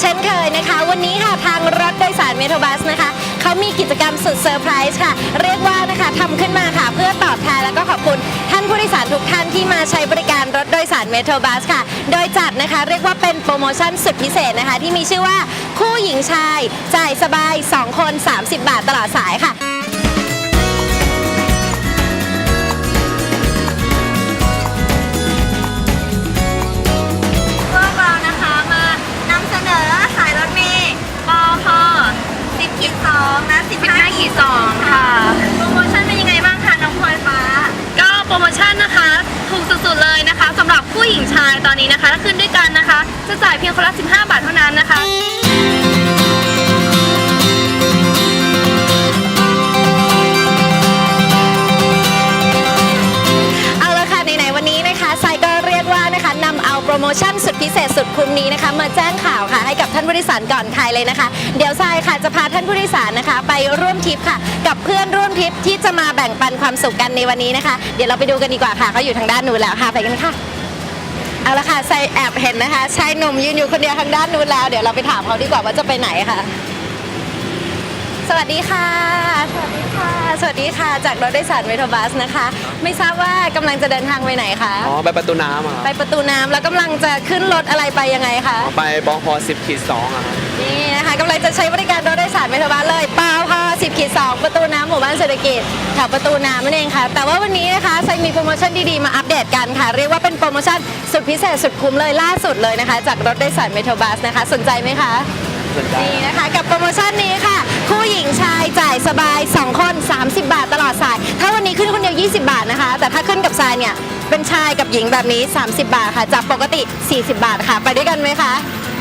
เช่นเคยนะคะ วันนี้ค่ะทางรถโดยสารเมโทรบัสนะคะเขามีกิจกรรมสุดเซอร์ไพรส์ค่ะ เรียกว่านะคะทำขึ้นมาค่ะ เพื่อตอบแทนแล้วก็ขอบคุณท่านผู้โดยสารทุกท่านที่มาใช้บริการรถโดยสารเมโทรบัสค่ะ โดยจัดนะคะ เรียกว่าเป็นโปรโมชั่นสุดพิเศษนะคะ ที่มีชื่อว่าคู่หญิงชาย จ่ายสบาย 2 คน 30 บาทตลอดสายค่ะ รโมชั่นนะคะ ถูกสุดๆเลยนะคะสำหรับผู้หญิงชายตอนนี้นะคะถ้าขึ้นด้วยกันนะคะ จะจ่ายเพียงคนละ 15 บาทเท่านั้นนะคะ โปรโมชั่นสุดพิเศษสุดคุ้มนี้นะคะ มาแจ้งข่าวค่ะ ให้กับท่านผู้โดยสารก่อนใครเลยนะคะ เดี๋ยวทรายค่ะจะพาท่านผู้โดยสารนะคะ ไปร่วมทริปค่ะ กับเพื่อนร่วมทริปที่จะมาแบ่งปันความสุขกันในวันนี้นะคะ เดี๋ยวเราไปดูกันดีกว่าค่ะเขาอยู่ทางด้านนู้นแล้วค่ะไปกันค่ะเอาละค่ะไซแอบเห็นนะคะชายหนุ่มยืนอยู่คนเดียวทางด้านนู้นแล้ว เดี๋ยวเราไปถามเขาดีกว่าว่าจะไปไหนค่ะ สวัสดีค่ะ สวัสดีค่ะ สวัสดีค่ะ จากรถโดยสารเมโทรบัสนะคะ ไม่ทราบว่ากำลังจะเดินทางไปไหนคะ อ๋อไปประตูน้ำอะครับไปประตูน้ำแล้วกำลังจะขึ้นรถอะไรไปยังไงคะอ๋อไปบองพอ10ขีด2อะครับนี่นะคะกำลังจะใช้บริการรถโดยสารเมโทรบัสเลยปาวพอ10ขีด2ประตูน้ำหมู่บ้านเศรษฐกิจแถวประตูน้ำนั่นเองค่ะ แต่ว่าวันนี้นะคะไซมีโปรโมชั่นดีๆ มาอัปเดตกันค่ะ เรียกว่าเป็นโปรโมชั่นสุดพิเศษสุดคุ้มเลยล่าสุดเลยนะคะ จากรถโดยสารเมโทรบัสนะคะ สนใจไหมคะ สนใจนี่นะคะ กับโปรโมชั่นนี้ค่ะ คู่หญิงชายจ่ายสบาย 2 คน 30 บาทตลอดสาย ถ้าวันนี้ขึ้นคนเดียว 20 บาทนะคะ แต่ถ้าขึ้นกับทรายเนี่ยเป็นชายกับหญิงแบบนี้ 30 บาทค่ะจากปกติ 40 บาทค่ะ ไปด้วยกันไหมคะ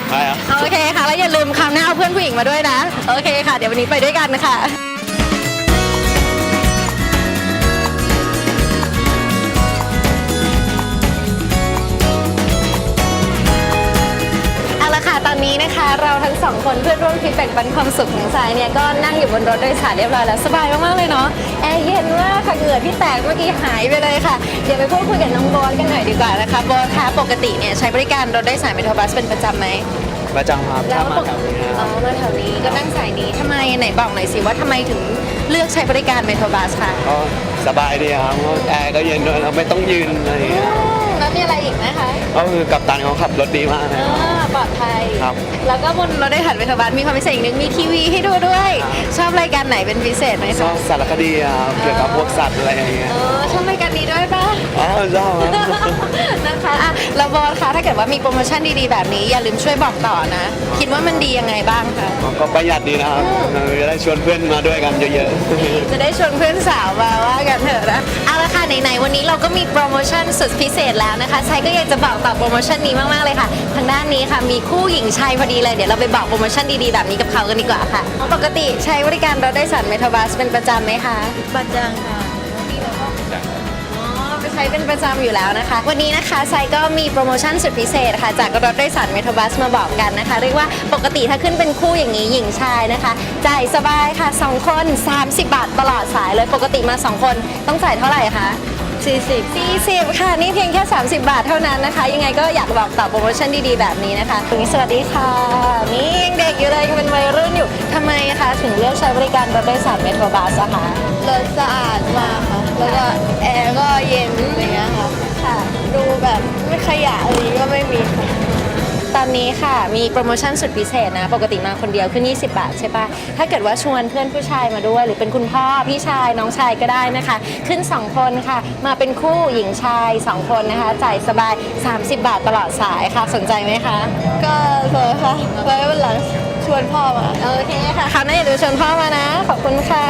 ไปครับ โอเคค่ะแล้วอย่าลืมคราวหน้าเอาเพื่อนผู้หญิงมาด้วยนะ โอเคค่ะ เดี๋ยววันนี้ไปด้วยกันนะคะ นนี้นะคะ เราทั้งสองคนเพื่อนร่วมทริปแบ่งปันความสุขของสายเนี่ยก็นั่งอยู่บนรถโดยสารเรียบร้อยแล้วสบายมากๆเลยเนาะแอร์เย็นมากค่ะเหงื่อที่แตกเมื่อกี้หายไปเลยค่ะเดี๋ยวไปพูดคุยกับน้องโบอสกันหน่อยดีกว่านะคะโบอสคะปกติเนี่ยใช้บริการรถโดยสารเมโทรบัสเป็นประจำไหมประจำครับถ้ามาแถวนี้คอ๋รัอบมาแถวนี้ก็นั่งสายนี้ทำไมไหนบอกหน่อยสิว่าทำไมถึงเลือกใช้บริการเมโทรบัสคะก็สบายดีครับเพราะแอร์ก็เย็นด้วยเราไม่ต้องยืนอะไรอย่างเงี้ยแล้วมีอะไรอีกนะคะก็คือกัปตันเขาขับรถดีมากนะอ่า ปลอดภัย ครับ แล้วก็บนรถได้หันเมโทรบัสมีความพิเศษอีกหนึงมีทีวีให้ดูด้วย ชอบรายการไหนเป็นพิเศษไหมชอคะบสารคดีอะครับเกี่ยวกับพวกสัตว์อะไรอย่างเงี้ยเออชอบรายการนี้ด้วยปะอ๋อชอบครับ นะคะอะแล้วบอสคะถ้าเกิดว่ามีโปรโมชั่นดีๆแบบนี้ อย่าลืมช่วยบอกต่อนะ คิดว่ามันดียังไงบ้างคะ ก็ประหยัดดีนะครับเออจะได้ชวนเพื่อนมาด้วยกันเยอะๆ จะได้ชวนเพื่อนสาวมาว่ากันเถอะนะ เอาละค่ะไหนๆวันนี้เราก็มีโปรโมชั่นสุดพิเศษแล้วนะคะชัยก็อยากจะบอกต่อโปรโมชั่นนี้มากๆเลยค่ะ ทางด้านนี้ค่ะมีคู่หญิงชายพอดีเลย เดี๋ยวเราไปบอกโปรโมชั่นดีๆ แบบนี้กับเขากันดีกว่าค่ะ ปกติใช้บริการรถโดยสารเมโทรบัสเป็นประจำไหมคะ ประจำค่ะอ๋อไปใช้เป็นประจำอยู่แล้วนะคะ วันนี้นะคะไซก็มีโปรโมชั่นสุดพิเศษค่ะ จากรถโดยสารเมโทรบัสมาบอกกันนะคะ เรียกว่าปกติถ้าขึ้นเป็นคู่อย่างนี้หญิงชายนะคะ จ่ายสบายค่ะ 2 คน 30 บาทตลอดสายเลยปกติมา 2 คนต้องจ่ายเท่าไหร่คะ 40 40 ค่ะ นี่เพียงแค่ 30 บาทเท่านั้นนะคะ ยังไงก็อยากบอกต่อโปรโมชั่นดีๆ แบบนี้นะคะตรงนี้สวัสดีค่ะ นี่ยังเด็กอยู่เลยยังเป็นวัยรุ่นอยู่ทำไมคะถึงเลือกใช้บริการรถโดยสารเมโทรบัสอะคะรถสะอาดมากค่ะ แล้วก็แอร์ก็เย็นอย่างเงี้ยค่ะ ค่ะ ดูแบบไม่ขยะอะไรก็ไม่มีค่ะ ตอนนี้ค่ะ มีโปรโมชั่นสุดพิเศษนะ ปกติมาคนเดียวขึ้น20 บาทใช่ปะถ้าเกิดว่าชวนเพื่อนผู้ชายมาด้วย หรือเป็นคุณพ่อ พี่ชายน้องชายก็ได้นะคะ ขึ้น 2 คนค่ะ มาเป็นคู่หญิงชาย 2 คนนะคะ จ่ายสบาย 30 บาทตลอดสายค่ะ สนใจไหมคะ ก็สวยค่ะไว้วันหลังชวนพ่อมา โอเคค่ะคราวหน้าอย่าลืมชวนพ่อมานะ ขอบคุณค่ะ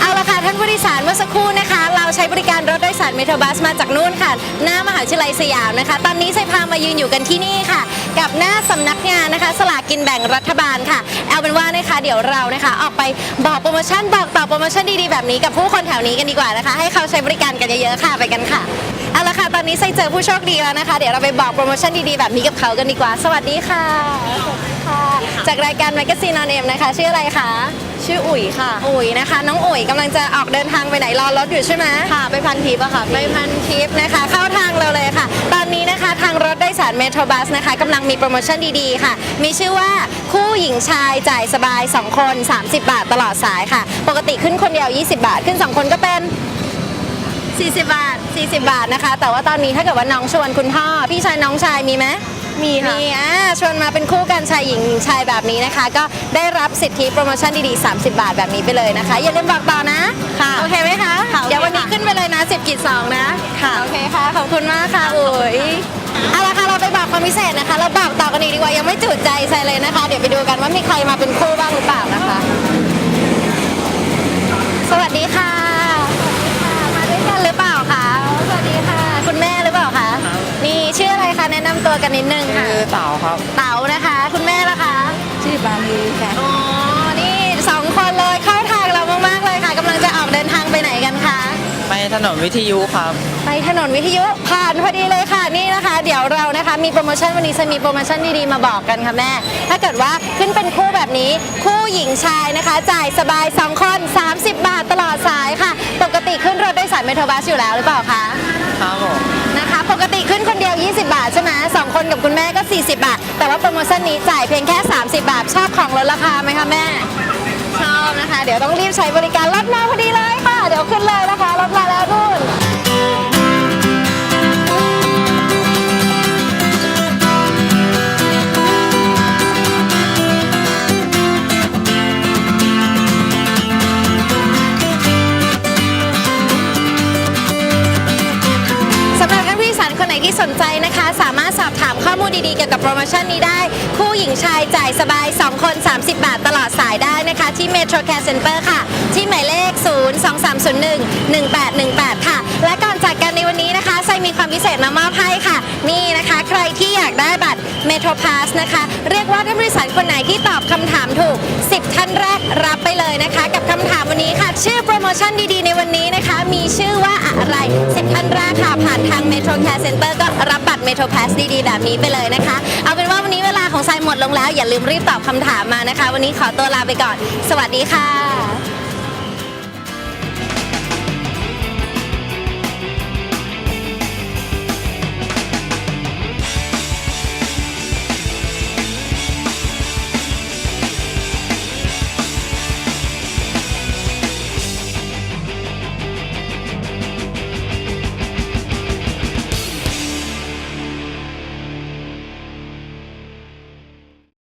เอาละค่ะท่านผู้โดยสารเมื่อสักครู่นะคะเรา ใช้บริการรถโดยสารเมโทรบัสมาจากนู่นค่ะ หน้ามหาวิทยาลัยสยามนะคะ ตอนนี้ใส่พามายืนอยู่กันที่นี่ค่ะ กับหน้าสำนักงานนะคะ สลากกินแบ่งรัฐบาลค่ะ เอาเป็นว่านะคะ เดี๋ยวเรานะคะ ออกไปบอกโปรโมชั่นบอกต่อโปรโมชั่นดีๆแบบนี้กับผู้คนแถวนี้กันดีกว่านะคะ ให้เขาใช้บริการกันเยอะๆค่ะไปกันค่ะเอาละค่ะตอนนี้ใส่เจอผู้โชคดีแล้วนะคะ เดี๋ยวเราไปบอกโปรโมชั่นดีๆแบบนี้กับเขากันดีกว่า สวัสดีค่ะ ค่ะ จากรายการแมกกาซีนอนเอ็มนะคะ ชื่ออะไรคะ ชื่ออุ๋ยค่ะ อุ๋ยนะคะ น้องอุ๋ยกำลังจะออกเดินทางไปไหนรอรถอยู่ใช่ไหมค่ะ ไปพันทิปอะค่ะไปพันทิปนะคะ เข้าทางเราเลยค่ะ ตอนนี้นะคะทางรถโดยสารเมโทรบัสนะคะกำลังมีโปรโมชั่นดีๆค่ะ มีชื่อว่าคู่หญิงชายจ่ายสบาย 2 คน 30 บาทตลอดสายค่ะ ปกติขึ้นคนเดียว 20 บาท ขึ้น 2 คนก็เป็น 40 บาท 40 บาทนะคะ แต่ว่าตอนนี้ถ้าเกิดว่าน้องชวนคุณพ่อ พี่ชายน้องชายมีไหม มีค่ะ มีอ่าชวนมาเป็นคู่กันชายหญิงหญิงชายแบบนี้นะคะ ก็ได้รับสิทธิโปรโมชั่นดีๆ 30 บาทแบบนี้ไปเลยนะคะ อย่าลืมบอกต่อนะค่ะโอเคไหมคะค่ะโอเคเดี๋ยววันนี้ขึ้นไปเลยนะ 10กิจ2นะค่ะโอเคค่ะขอบคุณมากค่ะอุ๋ยเอาละค่ะเราไปบอกความพิเศษนะคะ เราบอกต่อกันอีกดีกว่ายังไม่จุดใจใส่เลยนะคะ เดี๋ยวไปดูกันว่ามีใครมาเป็นคู่บ้างหรือเปล่านะคะ สวัสดีค่ะ ตัวกันนิดนึงค่ะ คือเต่าครับ เต๋านะคะ คุณแม่ล่ะคะชื่อบาลีค่ะ อ๋อ นี่สองคนเลยเข้าทางเรามากๆเลยค่ะกำลังจะออกเดินทางไปไหนกันคะ ไปถนนวิทยุครับ ไปถนนวิทยุผ่านพอดีเลยค่ะนี่นะคะ เดี๋ยวเรานะคะมีโปรโมชั่นวันนี้จะมีโปรโมชั่นดีๆมาบอกกันค่ะแม่ ถ้าเกิดว่าขึ้นเป็นคู่แบบนี้คู่หญิงชายนะคะ จ่ายสบาย2คน30 บาทตลอดสายค่ะ ปกติขึ้นรถโดยสารเมโทรบัสอยู่แล้วหรือเปล่าคะครับผมนะคะ ปกติขึ้นคนเดียว 20 บาทใช่ไหมสองค นกับคุณแม่ก็ 40 บาท แต่ว่าโปรโมชั่นนี้จ่ายเพียงแค่ 30 บาท ชอบของลดราคาไหมคะแม่ ชอบนะคะ เดี๋ยวต้องรีบใช้บริการรถมาพอดีเลยค่ะ เดี๋ยวขึ้นเลยนะคะรถมาแล้วนู่น นที่สนะคะ สามารถสอบถามข้อมูลดีๆเกี่ยวกับโปรโมชั่นนี้ได้ คู่หญิงชายจ่ายสบาย 2 คน 30 บาทตลอดสายได้นะคะ ที่ Metro Care Center ค่ะ ที่หมายเลข 0 2 3 0 1 1 8 1 8 ค่ะ และก่อนจากกันในวันนี้นะคะไซมีความพิเศษมามอบให้ค่ะ นี่นะคะ ใครที่อยากได้บัตร Metro Pass นะคะ เรียกว่าท่านผู้โดยสารคนไหนที่ตอบคำถามถูก 10 ท่านแรกรับไปเลยนะคะ กับคำถามวันนี้ค่ะ ชื่อโปรโมชั่นดีๆ ในวันนี้นะคะ มีชื่อว่าอะไร 10 ท่านแรกค่ะ ผ่านทาง Metro Care Center ก็รับบัตร Metro Pass ดีๆ แบบนี้ไปเลยนะคะ เอาเป็นว่าวันนี้เวลาของไซหมดลงแล้ว อย่าลืมรีบตอบคำถามมานะคะ วันนี้ขอตัวลาไปก่อน สวัสดีค่ะ